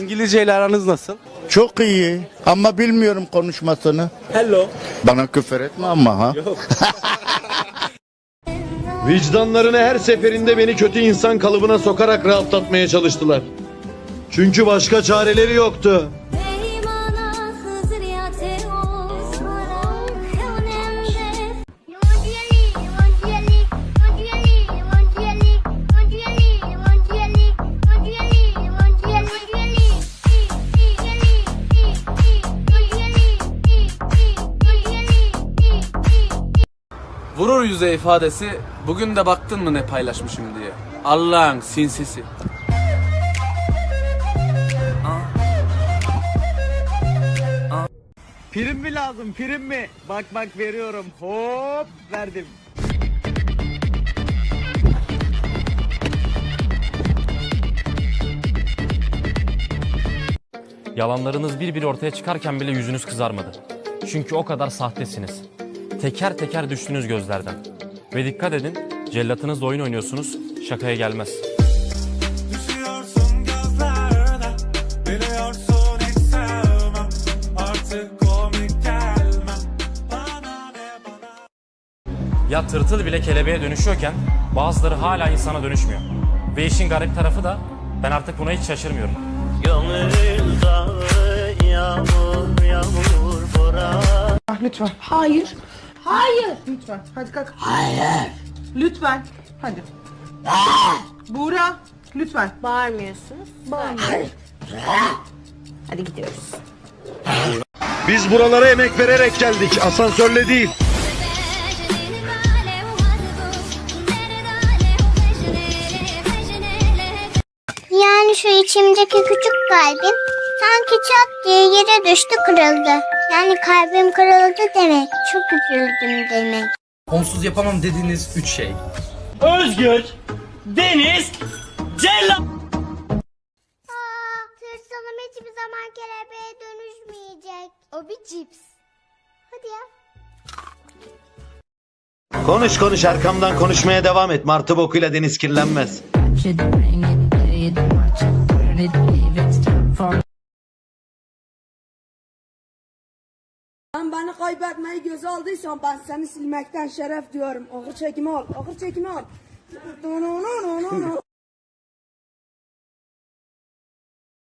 İngilizce ile aranız nasıl? Çok iyi ama bilmiyorum konuşmasını. Hello. Bana küfür etme ama ha. Vicdanlarını her seferinde beni kötü insan kalıbına sokarak rahatlatmaya çalıştılar. Çünkü başka çareleri yoktu. Vurur yüze ifadesi bugün de baktın mı ne paylaşmışım diye. Allah'ın sinsisi. Prim mi lazım prim mi? Bak bak veriyorum hop verdim. Yalanlarınız bir bir ortaya çıkarken bile yüzünüz kızarmadı. Çünkü o kadar sahtesiniz. Teker teker düştünüz gözlerden. Ve dikkat edin, cellatınızla oyun oynuyorsunuz, şakaya gelmez. Ya tırtıl bile kelebeğe dönüşüyorken bazıları hala insana dönüşmüyor. Ve işin garip tarafı da ben artık buna hiç şaşırmıyorum. Lütfen. Hayır. Hayır. Lütfen. Hadi kalk. Hayır. Lütfen. Hadi. Buğra. Lütfen. Bağırmıyorsunuz. Bağırmıyorsunuz. Hadi gidiyoruz. Biz buralara emek vererek geldik, asansörle değil. Yani şu içimdeki küçük kalbim sanki çat diye yere düştü kırıldı. Yani kalbim kırıldı demek. Çok üzüldüm demek. Onsuz yapamam dediğiniz üç şey. Özgür. Deniz. Celal. Aa, tırsalım hiçbir zaman kelebeğe dönüşmeyecek. O bir cips. Hadi ya. Konuş konuş arkamdan konuşmaya devam et. Martı bokuyla deniz kirlenmez. Sen beni kaybetmeyi göze aldıysan ben seni silmekten şeref diyorum. Ağır çekimi al. Ağır çekimi al.